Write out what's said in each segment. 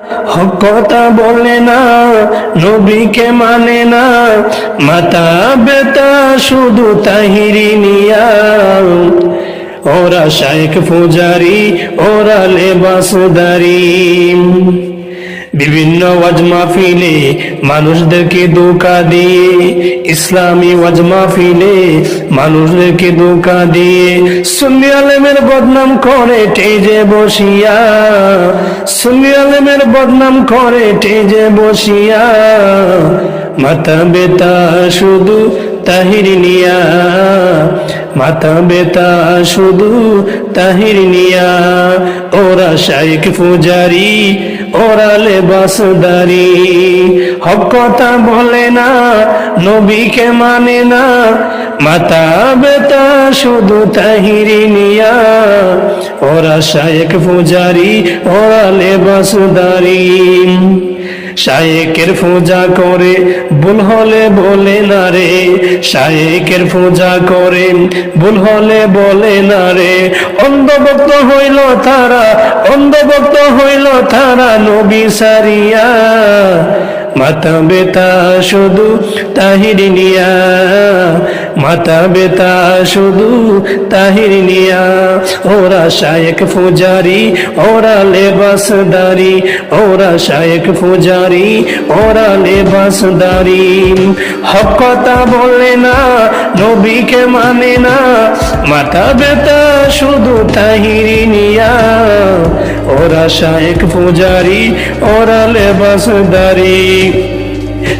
হক কথা বলে না, নবীকে মানে না। মাতা বেতা শুধু তাহিরি নিয়া। ওরা শায়েখ পূজারি, ওরা লেবাসদারি। বিভিন্ন ওয়াজ মাহফিলে মানুষদেরকে ধোকা দিয়ে, ইসলামী ওয়াজ মাহফিলে মানুষদেরকে ধোকা দিয়ে। সুন্নি আলেমের বদনাম করে টেজে বসিয়া, সুন্নি আলেমের বদনাম করে টেজে বসিয়া। মাথা বেতা শুধু তাহির নিয়া মাথা বেতা শুধু তাহির নিয়া। ওরা শাইক পূজারি ওরা লেবাসদারি হক কথা বলে না, নবীকে মানে না। মাতা বেতা শুধু তাহিরি নিয়া ওরা শায়েক পূজারি ওরালে লেবাসদারি শায়েকের পূজা করে, ভুল হলে বলে না রে। শায়েকের পূজা করে, ভুল হলে বলে না রে। অন্ধভক্ত হইল তারা, অন্ধভক্ত হইল তারা নবী সারিয়া। মাতা বেতা শুধু তাহির মাতা বেতা শুধু তাহির নিয়া, ওরা শায়েক পূজারি, ওরা লেবাসদারি ওরা শায়েক পূজারি, ওরা লেবাসদারি হক কথা বলে না, নবীকে মানে না, মাতা বেতা শুধু তাহিরি নিয়া, ওরা শায়েক পূজারি, ওরা লেবাসদারি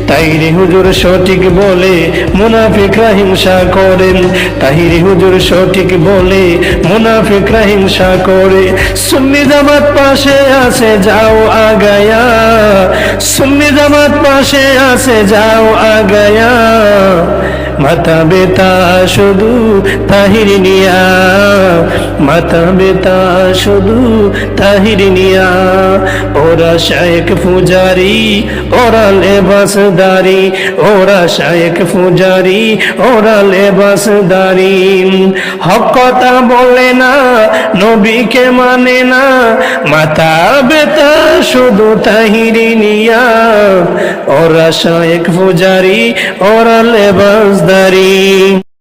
তাহিরি হুজুর সঠিক বলে মুনাফিকরা হিংসা করেন। তাইরে হুজুর সঠিক বলে মুনাফিকরা হিংসা করে। সুন্নি জামাত পাশে আছে, যাও আগায়া। সুন্নি জামাত পাশে আছে, যাও আগায়া। মাথা বেতা শুধু তাহির নিয়া। মাথা বেতা শুধু তাহির নিয়া। ওরা শায়েক পূজারি, ওরা লেবাসদারি। ওরা শায়েক পূজারি, ওরা লেবাসদারি। হক কথা বলে না, নবীকে মানে না। মাথা বেতা শুধু তাহিরি নিয়া। ওরা শায়েক পূজারি, ওরা লেবাসদারি